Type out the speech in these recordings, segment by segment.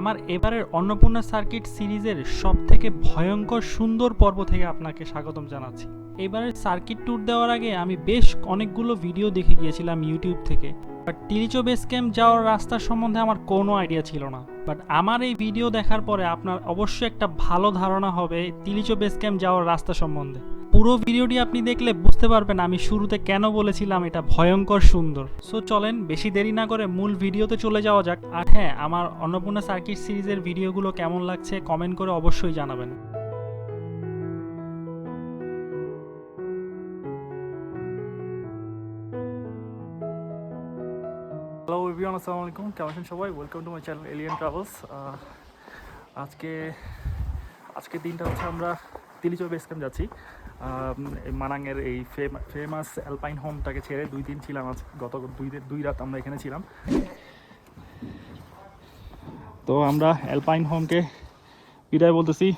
আমার এবারের অন্নপূর্ণা সার্কিট সিরিজের সব থেকে ভয়ঙ্কর সুন্দর পর্ব থেকে আপনাকে স্বাগতম জানাচ্ছি। এবারের সার্কিট ট্যুর দেওয়ার আগে আমি বেশ অনেকগুলো ভিডিও দেখে গিয়েছিলাম ইউটিউব থেকে। বাট তিরিচো বেস ক্যাম্প যাওয়ার রাস্তার সম্বন্ধে আমার কোনো আইডিয়া ছিল না। বাট আমার এই ভিডিও দেখার পরে আপনার অবশ্যই একটা ভালো ধারণা হবে তিলিচো বেস ক্যাম্প যাওয়ার রাস্তা সম্বন্ধে। পুরো ভিডিওটি আপনি দেখলে বুঝতে পারবেন আমি শুরুতে কেন বলেছিলাম এটা ভয়ঙ্কর সুন্দর। সো চলেন বেশি দেরি না করে মূল ভিডিওতে চলে যাওয়া যাক। আর হ্যাঁ আমার অন্নপূর্ণা সার্কিট সিরিজের ভিডিওগুলো কেমন লাগছে কমেন্ট করে অবশ্যই জানাবেন। হ্যালো এভরিওয়ান আসসালামু আলাইকুম কেমন আছেন সবাই? Welcome to my channel alien travels আজকে আজকের দিনটা হচ্ছে আমরা তিলিচর বেস ক্যাম্প যাচ্ছি। মানাঙের এই ফেমাস অ্যালপাইন হোমটাকে ছেড়ে দুই দিন ছিলাম আজ, গত দুই দুই রাত আমরা এখানে ছিলাম। তো আমরা অ্যালপাইন হোমকে বিদায় বলতেছি।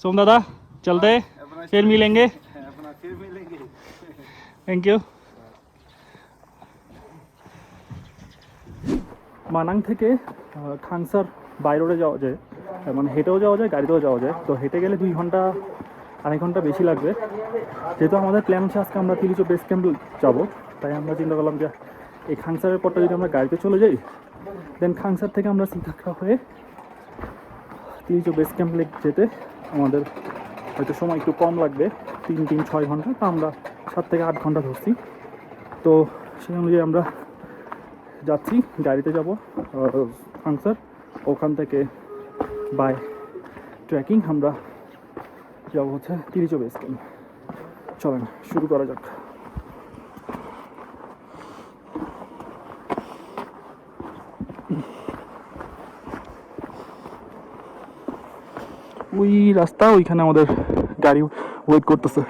সোম দাদা চলতে ফের মিলেঙ্গে। থ্যাংক ইউ মানাং থেকে খাংসার বাইরে যাওয়া যায়। মানে হেঁটেও যাওয়া যায়, গাড়িতেও যাওয়া যায়। তো হেঁটে গেলে দুই ঘণ্টা, আড়াই ঘণ্টা বেশি লাগবে। যেহেতু আমাদের প্ল্যান হচ্ছে আজকে আমরা তিরিশো বেস ক্যাম্প যাব, তাই আমরা চিন্তা করলাম যে এই খাংসারের পরটা যদি আমরা গাড়িতে চলে যাই দেন খাংসার থেকে আমরা সিধাকড়া হয়ে তিরিশো বেস ক্যাম্প লেক যেতে আমাদের হয়তো সময় একটু কম লাগবে, তিন তিন, ছয় ঘণ্টা, তো আমরা সাত থেকে আট ঘণ্টা ধরছি। তো সেই অনুযায়ী আমরা যাচ্ছি, গাড়িতে যাব ফাংসার ওখান থেকে বাই ট্রেকিং আমরা যাব হচ্ছে তিরিচো বেস ক্যাম্প চলেন, শুরু করা যাক। ওই রাস্তা, ওইখানে আমাদের গাড়ি ওয়েট করতেছে।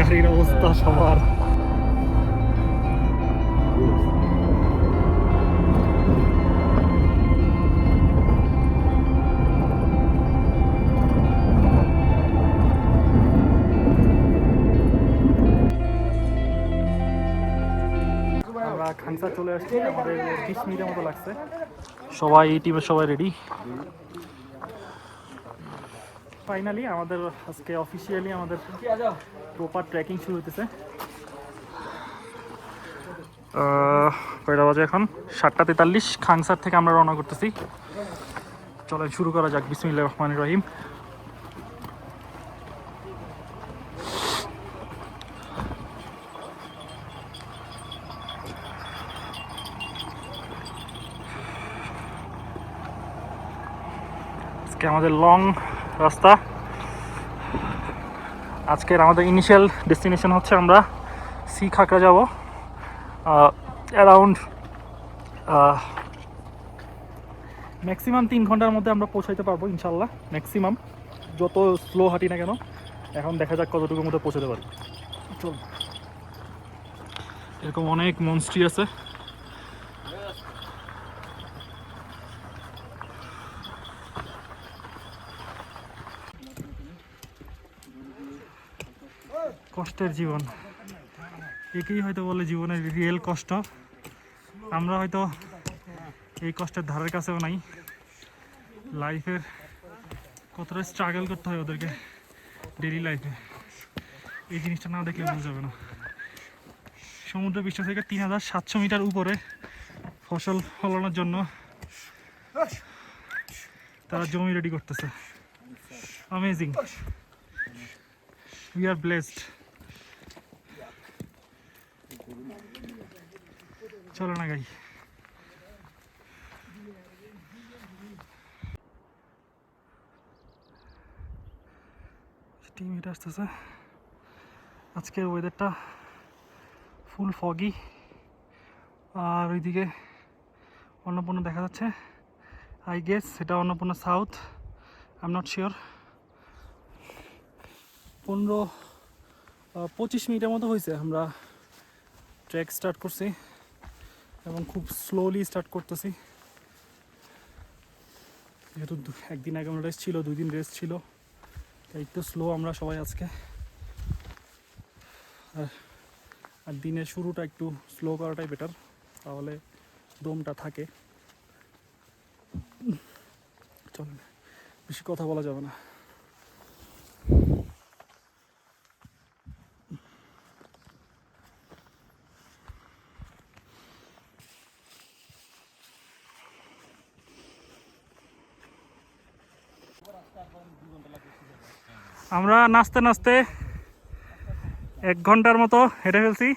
গাড়ির অবস্থা সবার। খানসা চলে আসছি, আমাদের বিশ মিনিটের মতো লাগছে। সবাই, এই টিমের সবাই রেডি ফাইনালি আমাদের আজকে অফিসিয়ালি আমাদের প্রপার ট্রেকিং শুরু হতেছে কয়টা বাজে এখন? সাতটা তেতাল্লিশ। খাংসার থেকে আমরা রওনা করতেছি। চলে শুরু করা যাক। বিসমিল্লা রহমান রহিম। আজকে আমাদের লং রাস্তা। আজকের আমাদের ইনিশিয়াল ডেস্টিনেশন হচ্ছে আমরা সি খাকড়া যাব। অ্যারাউন্ড ম্যাক্সিমাম তিন ঘণ্টার মধ্যে আমরা পৌঁছাইতে পারব ইনশাল্লাহ ম্যাক্সিমাম যত স্লো হাঁটি না কেন, এখন দেখা যাক কতটুকুর মধ্যে পৌঁছাতে পারি। চল। এরকম অনেক মনস্ট্রি আছে। কষ্টের জীবন। একেই হয়তো বলে জীবনের রিয়েল কষ্ট। আমরা হয়তো এই কষ্টের ধারের কাছেও নাই। লাইফের কতটা স্ট্রাগল করতে হয় ওদেরকে ডেলি লাইফে এই জিনিসটা না দেখলে বোঝা যাবে না। সমুদ্র পৃষ্ঠ থেকে তিন হাজার সাতশো মিটার উপরে ফসল ফলানোর জন্য তারা জমি রেডি করতেছে। অ্যামেজিং উই আর ব্লেসড চলো না গাই। টিম হেঁটে আসতেছে। আজকের ওয়েদারটা ফুল ফগি আর ওইদিকে অন্নপূর্ণ দেখা যাচ্ছে। আই গেস এটা Annapurna south I am not sure পনেরো পঁচিশ মিনিটের মতো হয়েছে আমরা ট্রেক স্টার্ট করছি। এবং খুব স্লোলি স্টার্ট করতেছি। যেহেতু একদিন আগে আমরা রেস্ট ছিল দুই দিন রেস্ট ছিল, তাই একটু স্লো আমরা সবাই আজকে। আর দিনের শুরুটা একটু স্লো করাটাই বেটার তাহলে দমটা থাকে। চলেন বেশি কথা বলা যাবে না। আমরা নাচতে নাচতে এক ঘণ্টার মতো হেঁটে ফেলছি।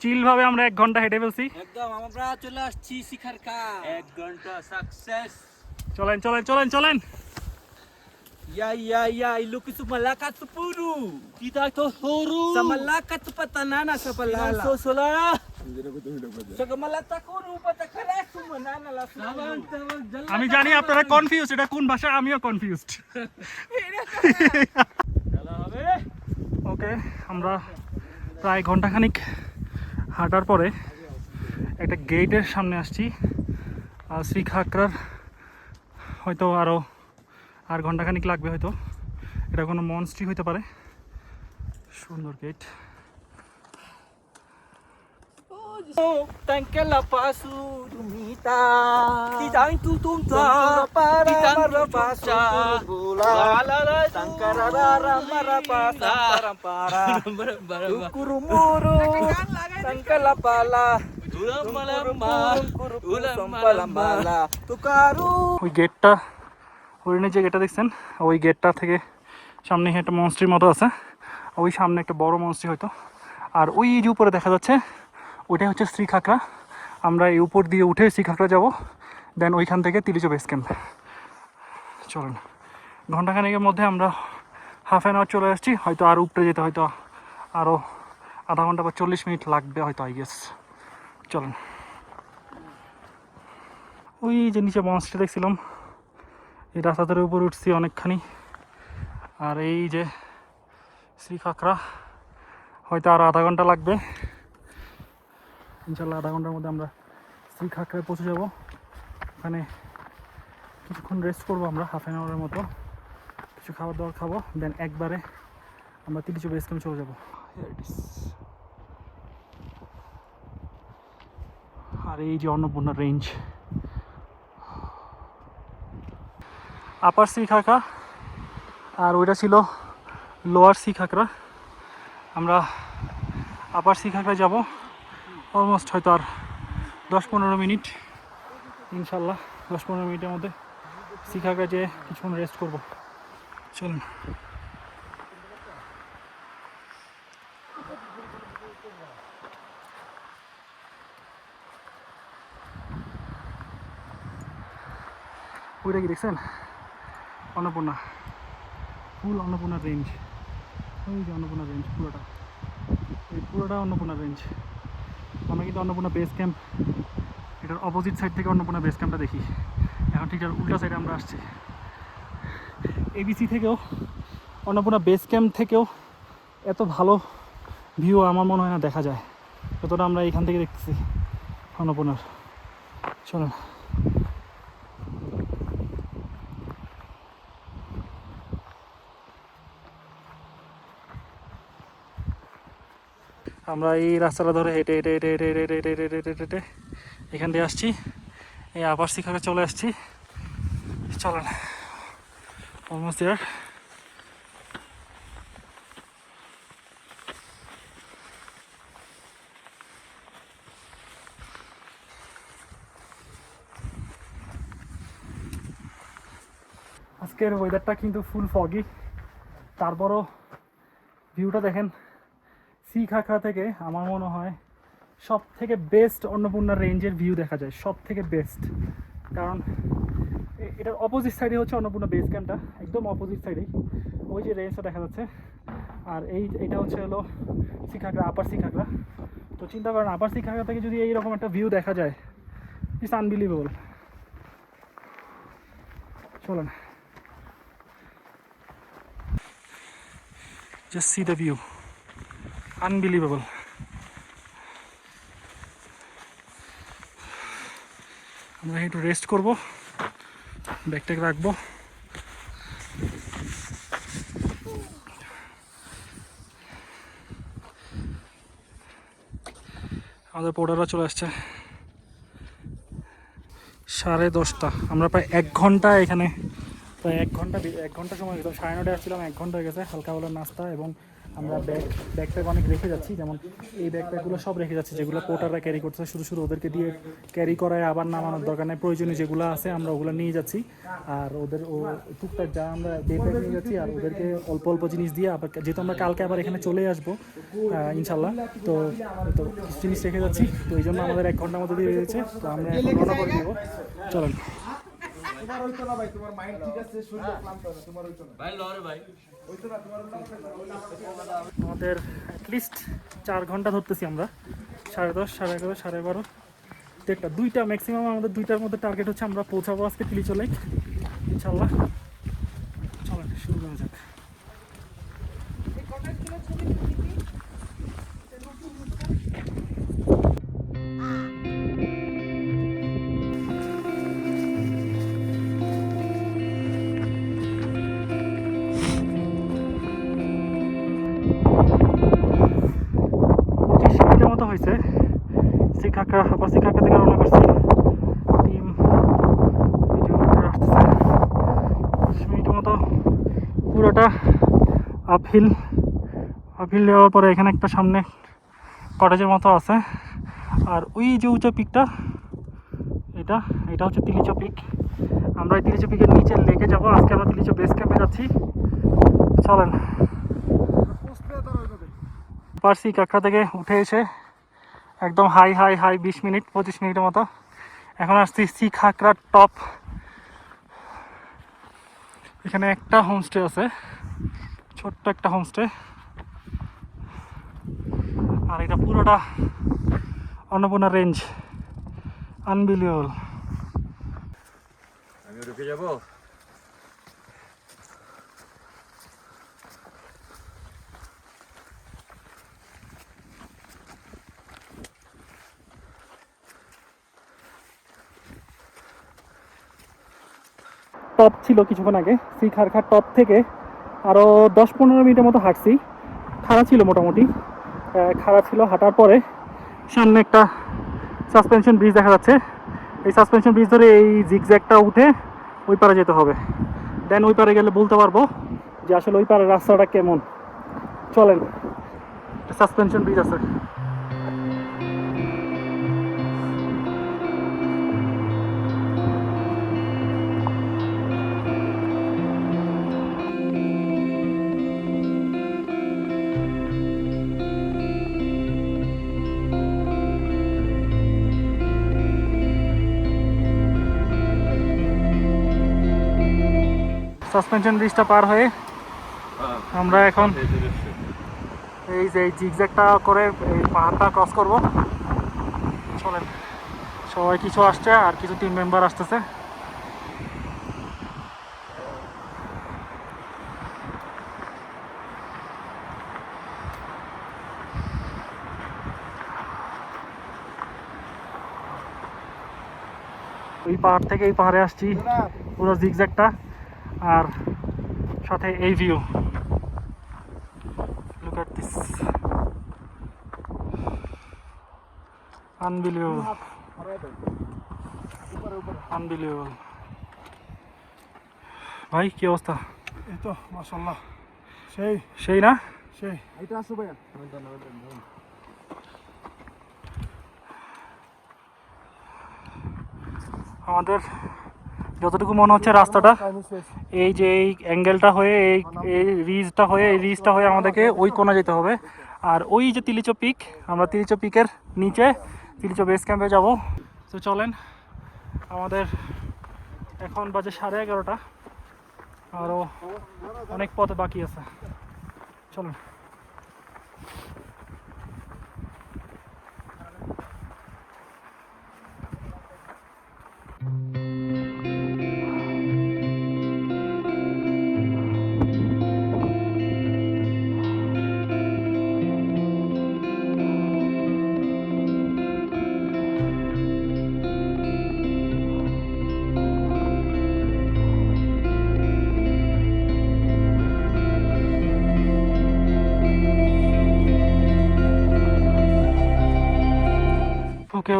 চিল ভাবে আমরা এক ঘণ্টা হেঁটে ফেলছি। একদম আমরা চলে আসছি শিখার কা এক ঘণ্টা সাকসেস চলেন চলেন চলেন চলেন। Ya ya ya iluki su malaka su puru. Kita to suru. Sa malaka tu patanana sa আমি জানি আপনারা কনফিউজ এটা কোন ভাষা, আমিও কনফিউজড ওকে আমরা প্রায় ঘন্টাখানিক হাঁটার পরে একটা গেটের সামনে আসছি। আর শ্রী খাকরার হয়তো আরও আর ঘন্টাখানিক লাগবে হয়তো। এটা কোনো মনস্ট্রি হতে পারে। সুন্দর গেট ওই গেটটা হরিণের যে গেটটা দেখছেন ওই গেটটা থেকে সামনে একটা মনস্ট্রির মতো আছে। ওই সামনে একটা বড় মনস্ট্রি হয়তো। আর ওই যে উপরে দেখা যাচ্ছে ওইটাই হচ্ছে শ্রী আমরা এই উপর দিয়ে উঠে শ্রী খাকরা যাব দেন ওইখান থেকে তিলিচো বেস ক্যাম্প চলুন ঘন্টাখানেকের মধ্যে আমরা হাফ অ্যান আওয়ার চলে আসছি, হয়তো আর উপরে যেতে হয়তো আরও আধা ঘণ্টা বা চল্লিশ মিনিট লাগবে হয়তো আই গেস চলুন। ওই যে নিচে মনস্ট্রি দেখছিলাম, এই রাস্তাটার উপর উঠছি অনেকখানি। আর এই যে শ্রী খাকরা হয়তো আর আধা ঘণ্টা লাগবে। ইনশাল্লাহ আধা ঘণ্টার মধ্যে আমরা শ্রী খাকরায় পৌঁছে যাব। ওখানে কিছুক্ষণ রেস্ট করব আমরা হাফ অ্যান আওয়ারের মতো। কিছু খাবার দাবার খাব দেন একবারে আমরা তিরিশে বেস ক্যাম্প চলে যাব। আর এই যে অন্নপূর্ণা রেঞ্জ আপার সি খাকা আর ওইটা ছিল লোয়ার সি খাকরা আমরা আপার সি খাকরা যাব। অলমোস্ট হয়তো আর দশ পনেরো মিনিট, ইনশাল্লাহ দশ পনেরো মিনিটের মধ্যে সি খাকরা যেয়ে কিছুক্ষণ রেস্ট করব। চলুন। ওইটা কি দেখছেন? অন্নপূর্ণা। ফুল অন্নপূর্ণা রেঞ্জ ওই যে অন্নপূর্ণা রেঞ্জ পুরোটা। এই পুরোটা অন্নপূর্ণা রেঞ্জ আমরা কিন্তু অন্নপূর্ণা বেস ক্যাম্প এটার অপোজিট সাইড থেকে অন্নপূর্ণা বেস ক্যাম্পটা দেখি। এখন ঠিক আর উল্টা সাইডে আমরা আসছি। এবিসি থেকেও, অন্নপূর্ণা বেস ক্যাম্প থেকেও এত ভালো ভিউ আমার মনে হয় না দেখা যায়। যতটা আমরা এখান থেকে দেখতেছি, অন্নপূর্ণার। চলুন। আমরা এই রাস্তাটা ধরে হেঁটে হেঁটে হেঁটে হেঁটে হেঁটে হেঁটে হেঁটে হেঁটে হেঁটে হেঁটে এখান দিয়ে আসছি। এই আবার শিখাকে চলে আসছি। চলেন। অলমোস্ট ইয়ার আজকের ওয়েদারটা কিন্তু ফুল ফগি তারপরও ভিউটা দেখেন। সি খাখরা থেকে আমার মনে হয় সব থেকে বেস্ট অন্নপূর্ণা রেঞ্জের ভিউ দেখা যায় সব থেকে বেস্ট কারণ এটার অপোজিট সাইডে হচ্ছে অন্নপূর্ণা বেস ক্যাম্পটা একদম অপোজিট সাইডেই ওই যে রেঞ্জটা দেখা যাচ্ছে। আর এই, এটা হচ্ছে হলো শিখাগড়া আপার শিখাগড়া তো চিন্তা করেন আপার শিখাগড়া থেকে যদি এইরকম একটা ভিউ দেখা যায় ইটস আনবিলিভেবল চলেন। Just see the view unbelievable. আমরা একটু রেস্ট করব, ব্যাগটাকে রাখব। আমাদের পোর্টাররা চলে আসছে। সাড়ে দশটা। আমরা প্রায় এক ঘণ্টা এখানে, প্রায় এক ঘণ্টা এক ঘণ্টা সময় সাড়ে নটায় আসছিলাম, এক ঘণ্টা হয়ে গেছে। হালকা হলো নাস্তা এবং আমরা ব্যাগ ব্যাগপ্যাক অনেক রেখে যাচ্ছি যেমন এই ব্যাগপ্যাকগুলো সব রেখে যাচ্ছি যেগুলো পোর্টাররা ক্যারি করছে শুধু শুধু ওদেরকে দিয়ে ক্যারি করায় আবার নামানোর দরকার নেই প্রয়োজনীয় যেগুলো আছে আমরা ওগুলো নিয়ে যাচ্ছি। আর ওদের ও টুকটাক যা আমরা ডে ব্যাগ নিয়ে যাচ্ছি আর ওদেরকে অল্প অল্প জিনিস দিয়ে আবার যেহেতু আমরা কালকে আবার এখানে চলে আসব ইনশাল্লাহ তো তো কিছু জিনিস রেখে যাচ্ছি তো এই জন্য আমাদের এক ঘণ্টার মধ্যে দিয়ে দিয়েছে তো আমরা এখন রওনা করে দেবো। চলেন। তোমার হইতো না ভাই তোমার মাইন্ড ঠিক আছে শরীর ক্লান্ত না তোমার হইতো না। ভাই লরে ভাই। আমাদের অ্যাটলিস্ট চার ঘণ্টা ধরতেছি আমরা। সাড়ে দশ, সাড়ে এগারো, সাড়ে বারো, দেড়টা। দুইটা ম্যাক্সিমাম আমাদের দুইটার মধ্যে টার্গেট হচ্ছে আমরা পৌঁছাবো আজকে তিলিচো চলে ইনশাল্লাহ চলেন, শুরু করা যাক। আপহিল আপহিল দেওয়ার পরে এখানে একটা সামনে কটেজের মতো আছে। আর ওই যে উঁচু পিকটা এটা এটা হচ্ছে তিলিচো পিক আমরা এই তিলিচো পিকের নিচে লেকে যাব, আজকে আমরা তিলিচো বেস ক্যাম্পে যাচ্ছি। চলেন। পারসি কাঁকড়া থেকে উঠে এসে, একদম হাই হাই হাই বিশ মিনিট, পঁচিশ মিনিটের মতো। এখন আসছি সি খাকড়ার টপ এখানে একটা হোমস্টে আছে। ছোট্ট একটা হোমস্টে আর এটা পুরোটা অন্নপূর্ণা রেঞ্জ আনবিলিয়েবল আমি ঢুকে যাব? টপ ছিল কিছুক্ষণ আগে। সেই খারখার টপ থেকে আরও দশ পনেরো মিনিটের মতো হাঁটছি। খাড়া ছিল মোটামুটি। খাড়া ছিল, হাঁটার পরে সামনে একটা সাসপেনশন ব্রিজ দেখা যাচ্ছে। এই সাসপেনশন ব্রিজ ধরে এই জিগজ্যাগটা উঠে ওই পারে যেতে হবে। দেন ওই পারে গেলে বলতে পারব যে আসলে ওই পারে রাস্তাটা কেমন। চলেন সাসপেনশন ব্রিজ আছে। সাসপেনশন ব্রিজটা পার হয়ে আমরা এখন এই যে এই জিগজ্যাগটা করে এই পাহাড়টা ক্রস করব। চলেন। সবাই কিছু আসছে আর কিছু টিম মেম্বার আসতেছে। এই পাহাড় থেকে এই পাহাড়ে আসছি, পুরো জিগজ্যাগটা আর সাথে এই view look at this. Unbelievable. Unbelievable. ভাই কি অবস্থা? এই তো মাশাআল্লাহ। সেই। সেই না? সেই। এটা আসো ভাইয়া। আমাদের যতটুকু মনে হচ্ছে রাস্তাটা, এই যে এই অ্যাঙ্গেলটা হয়ে, এই এই রিজটা হয়ে, এই রিজটা হয়ে আমাদেরকে ওই কোণে যেতে হবে। আর ওই যে তিলিচো পিক আমরা তিলিচো পিকের নিচে, তিলিচো বেস ক্যাম্পে যাব। তো চলেন, আমাদের এখন বাজে সাড়ে এগারোটা। আরও অনেক পথ বাকি আছে। চলুন।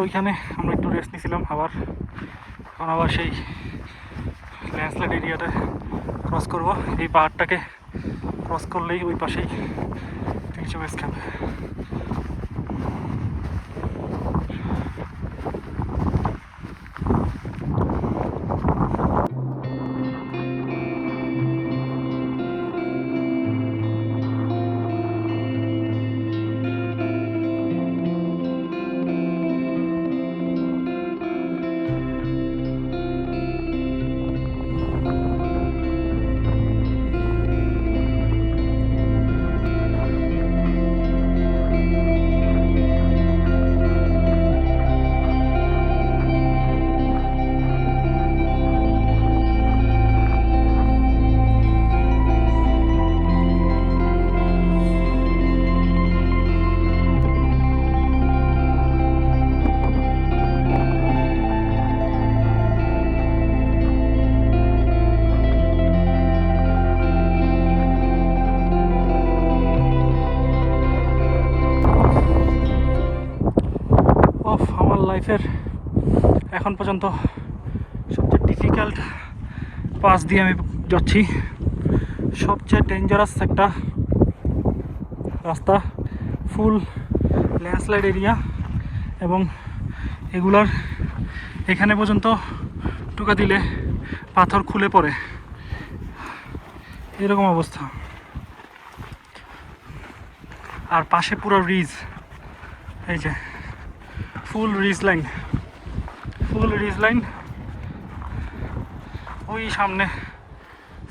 ওইখানে আমরা একটু রেস্ট নিয়েছিলাম আবার। এখন আবার সেই ল্যান্ডস্লাইড এরিয়াটা ক্রস করব। এই পাহাড়টাকে ক্রস করলেই ওই পাশেই তিনশো বেস ক্যাম্প লাইফের এখন পর্যন্ত সবচেয়ে ডিফিকাল্ট পাস দিয়ে আমি যাচ্ছি। সবচেয়ে ডেঞ্জারাস একটা রাস্তা ফুল ল্যান্ডস্লাইড এরিয়া এবং এগুলার এখানে পর্যন্ত টুকা দিলে পাথর খুলে পড়ে। এরকম অবস্থা। আর পাশে পুরো রিজ, এই যে full ridge line. Full ridge line. ওই সামনে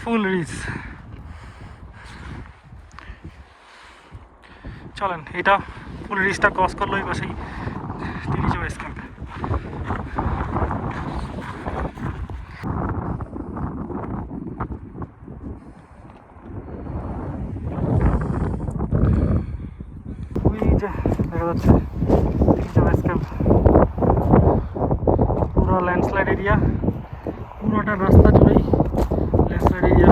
ফুল রিজ চলেন, এটা ফুল রিজটা ক্রস করল ওই পাশেই তিরিশ বেস ক্যাম্পে ওই যে দেখা যাচ্ছে তিরিশ বেস ক্যাম্প পুরো ল্যান্ডস্লাইড এরিয়া পুরোটা রাস্তা জুড়েই ল্যান্ডস্লাইড এরিয়া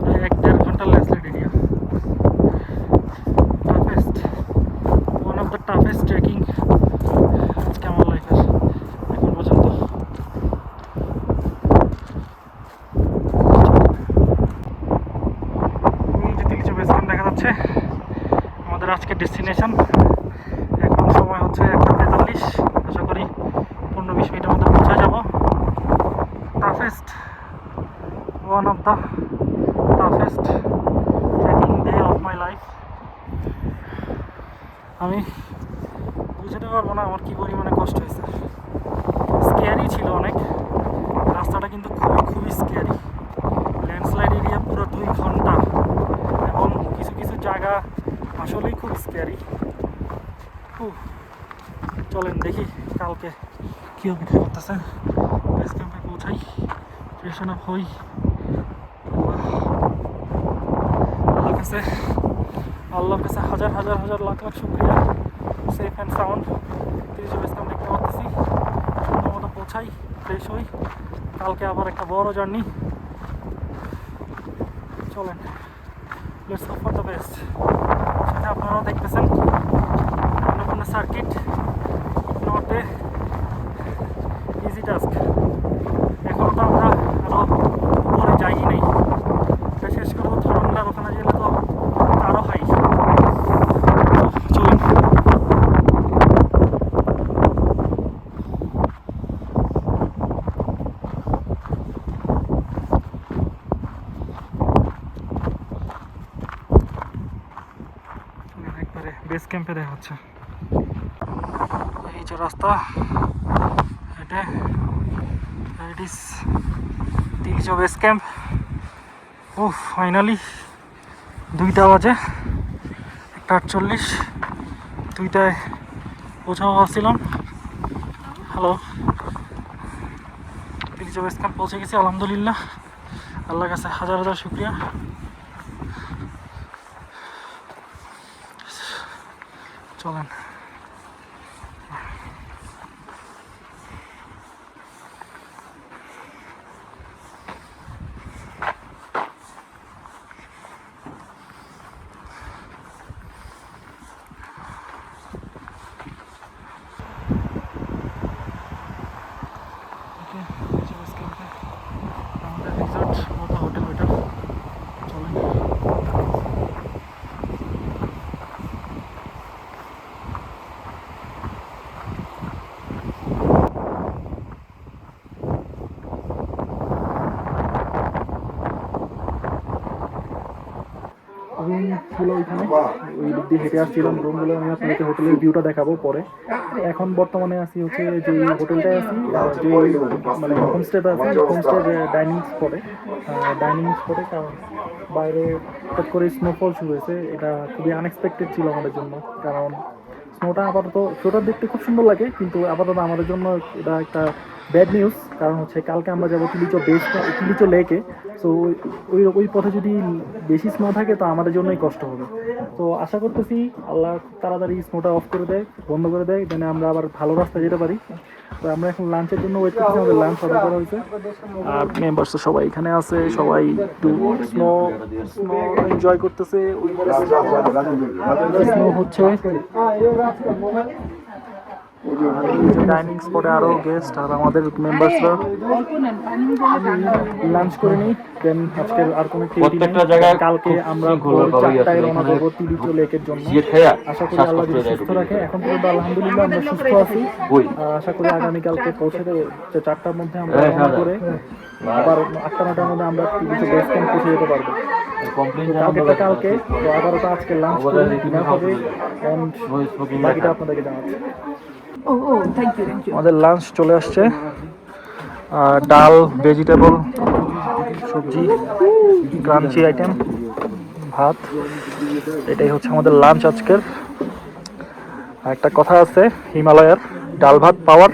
প্রায় এক দেড় ঘণ্টার landslide area toughest one of the toughest trekking আজকে আমার লাইফের এখন পর্যন্ত ওই যে তিলিচু বেস ক্যাম্প দেখা যাচ্ছে আমাদের আজকের ডেস্টিনেশন এখন সময় হচ্ছে একটা তেতাল্লিশ আশা করি পনেরো বিশ মিনিটের মধ্যে পৌঁছে যাব toughest one of the toughest trekking day of my life আমি বুঝতে পারব না আমার কী পরিমাণে কষ্ট হয়েছে স্কেয়ারি ছিল অনেক রাস্তাটা কিন্তু খুবই খুবই স্কেয়ারি ল্যান্ডস্লাইড এরিয়া পুরো দুই ঘণ্টা এবং কিছু কিছু জায়গা আসলেই খুব স্কেয়ারি চলেন দেখি কালকে কী অপেক্ষা করতেছে বেস ক্যাম্পে পৌঁছাই স্টেশন আপ হই আল্লাহর কাছে আল্লাহর কাছে হাজার হাজার হাজার লাখ লাখ শুক্রিয়া সেফ অ্যান্ড সাউন্ড তিরিশ বেস ক্যাম্প দেখতে পাচ্ছি সুন্দর মতো পৌঁছাই ফ্রেশ হই কালকে আবার একটা বড় জার্নি চলেন let's hope for the best সেটা আপনারাও দেখতেছেন অন্য circuit not a easy task এখনও তো আমরা আরও উপরে যাই নাই এটা শেষ করব ধরনলার ওখানে গেলে তো আরও হাই চলুন একবারে বেস ক্যাম্পে দেখা হচ্ছে এই যে রাস্তা, এটা ইট ইস তিরিশ বেস ক্যাম্প ও ফাইনালি দুইটা বাজে, একটা আটচল্লিশ, দুইটায় পৌঁছাও আসছিলাম হ্যালো তিরিশ বেস ক্যাম্প পৌঁছে গেছি, আলহামদুলিল্লাহ। আল্লাহ কাছে হাজার হাজার শুক্রিয়া। চলেন ওইখানে। ওই দিক দিয়ে হেঁটে আসছিলাম রুমগুলো আমি আপনাদেরকে হোটেলের ভিউটা দেখাবো পরে। এখন বর্তমানে আছি হচ্ছে যে হোটেলটায় আছি যে মানে হোমস্টেটা আছে হোমস্টে ডাইনিং স্পটে ডাইনিং স্পটে কারণ বাইরে হঠাৎ করে স্নোফল শুরু হয়েছে। এটা খুবই আনএক্সপেক্টেড ছিল আমাদের জন্য, কারণ স্নোটা আপাতত শোটা দেখতে খুব সুন্দর লাগে, কিন্তু আপাতত আমাদের জন্য এটা একটা ব্যাড নিউজ কারণ হচ্ছে কালকে আমরা যাব তিলিচো বেস তিলিচো লেকে সো ওই ওই পথে যদি বেশি স্নো থাকে তো আমাদের জন্যই কষ্ট হবে তো আশা করতেছি আল্লাহ তাড়াতাড়ি স্নোটা অফ করে দেয় বন্ধ করে দেয় যেন আমরা আবার ভালো রাস্তায় যেতে পারি তো আমরা এখন লাঞ্চের জন্য ওয়েট করছি আমাদের লাঞ্চ অর্ডার করা হয়েছে আর মেম্বার্স সবাই এখানে আছে সবাই একটু স্নো স্নো এনজয় করতেছে স্নো হচ্ছে ডাইনিং স্পটে আরও গেস্ট আর আমাদের মেম্বার্সরা লাঞ্চ করে নিই দেন আজকের আর কোনো প্রত্যেকটা জায়গায় কালকে আমরা ভোর চারটায় রওনা দেবো তিলিচো লেকের জন্য। আশা করি আল্লাহ যদি সুস্থ রাখে এখন পর্যন্ত আলহামদুলিল্লাহ আমরা সুস্থ আছি। আশা করি আগামীকালকে পৌঁছে দেবে। যে চারটার মধ্যে আমরা হ্যাঁ, রওনা হ্যাঁ। করে আবার আটটা নটার মধ্যে আমরা তিলিচো বেস ক্যাম্প পৌঁছে যেতে পারব। কমপ্লেন কালকেটা কালকে তো আবারও আজকে লাঞ্চ হবে। বাকিটা আপনাদেরকে জানাচ্ছি। Oh, oh. আমাদের লাঞ্চ চলে আসছে। ডাল ভেজিটেবল সবজি ক্রাঞ্চি আইটেম ভাত এটাই হচ্ছে আমাদের লাঞ্চ আজকের। একটা কথা আছে হিমালয়ার ডাল ভাত পাওয়ার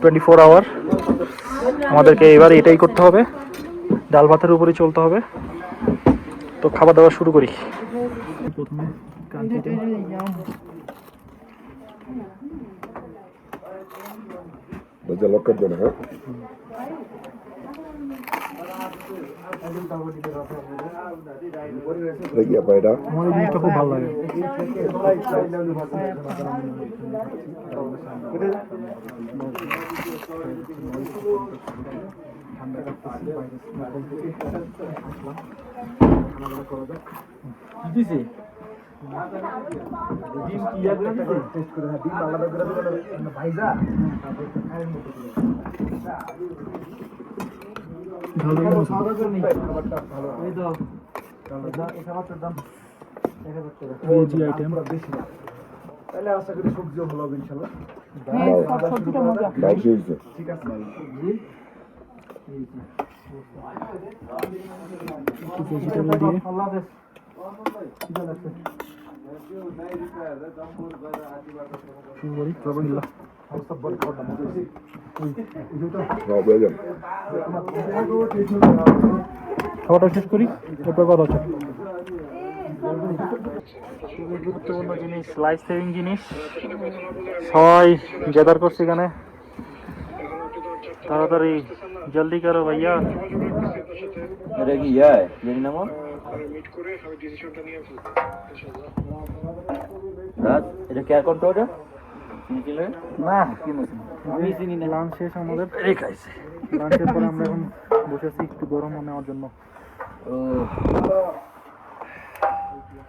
টোয়েন্টি ফোর আওয়ার আমাদেরকে এবার এটাই করতে হবে ডাল ভাতের উপরেই চলতে হবে। তো খাবার দাবার শুরু করি। প্রথমে বলছে লক করে দেন হ্যাঁ দেখি আপা এটা আমার এই জিনিসটা খুব ভালো লাগে ভালো আইটেম তাহলে আশা করি সবজিও ভালো হবে ইনশাল্লাহ হ্যাঁ, সব সবজিটা মজা। ঠিক আছে শুরু করি বিসমিল্লাহ। হ্যাঁ বলে যান খাবারটা শেষ করি এরপর কথা হচ্ছে খুবই গুরুত্বপূর্ণ জিনিস লাইফ সেভিং জিনিস সবাই গেদার করছে এখানে তাড়াতাড়ি জলদি করো ভাইয়া এটা কি ইয়া রাত এটা কেয়ার কন্ট্রোলটা কিনেছিলে না কিনেছি আমি চিনি না। লাঞ্চ শেষ আমাদের। এই লাঞ্চের পরে আমরা এখন বসে আছি একটু গরম নেওয়ার জন্য। ও।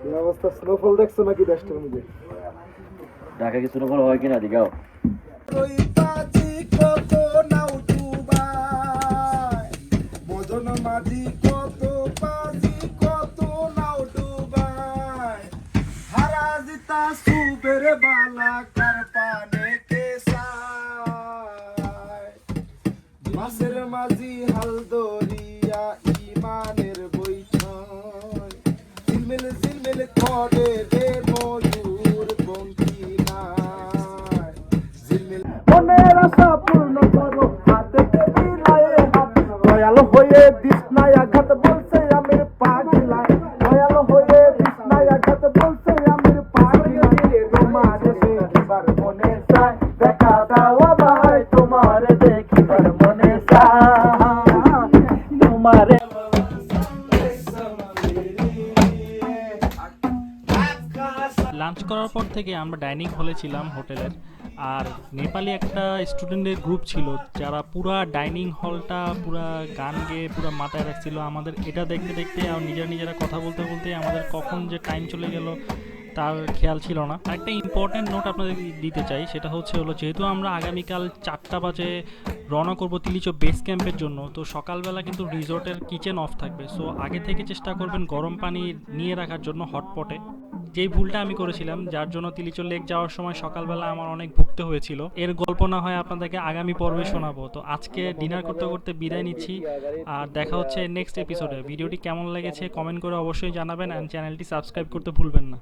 এই অবস্থা স্নোফল দেখছ নাকি দেশটার মধ্যে? ঢাকা কিছু না হয় কিনা দিগাও করার পর থেকে আমরা ডাইনিং হলে ছিলাম হোটেলের। আর নেপালি একটা স্টুডেন্টের গ্রুপ ছিল যারা পুরা ডাইনিং হলটা, পুরা গান গেয়ে পুরো মাথায় রাখছিল আমাদের। এটা দেখতে দেখতে আর নিজেরা নিজেরা কথা বলতে বলতে আমাদের কখন যে টাইম চলে গেল তার খেয়াল ছিল না। একটা ইম্পর্টেন্ট নোট আপনাদের দিতে চাই, সেটা হচ্ছে হলো যেহেতু আমরা আগামীকাল চারটা বাজে রওনা করব তিলিচো বেস ক্যাম্পের জন্য, তো সকালবেলা কিন্তু রিসোর্টের কিচেন অফ থাকবে। সো আগে থেকে চেষ্টা করবেন গরম পানি নিয়ে রাখার জন্য হটপটে যেই ভুলটা আমি করেছিলাম, যার জন্য তিলিচর লেক যাওয়ার সময় সকালবেলা আমার অনেক ভুগতে হয়েছিল। এর গল্প না হয় আপনাদেরকে আগামী পর্বে শোনাবো। তো আজকে ডিনার করতে করতে বিদায় নিচ্ছি, আর দেখা হচ্ছে নেক্সট এপিসোডে ভিডিওটি কেমন লেগেছে কমেন্ট করে অবশ্যই জানাবেন অ্যান্ড চ্যানেলটি সাবস্ক্রাইব করতে ভুলবেন না।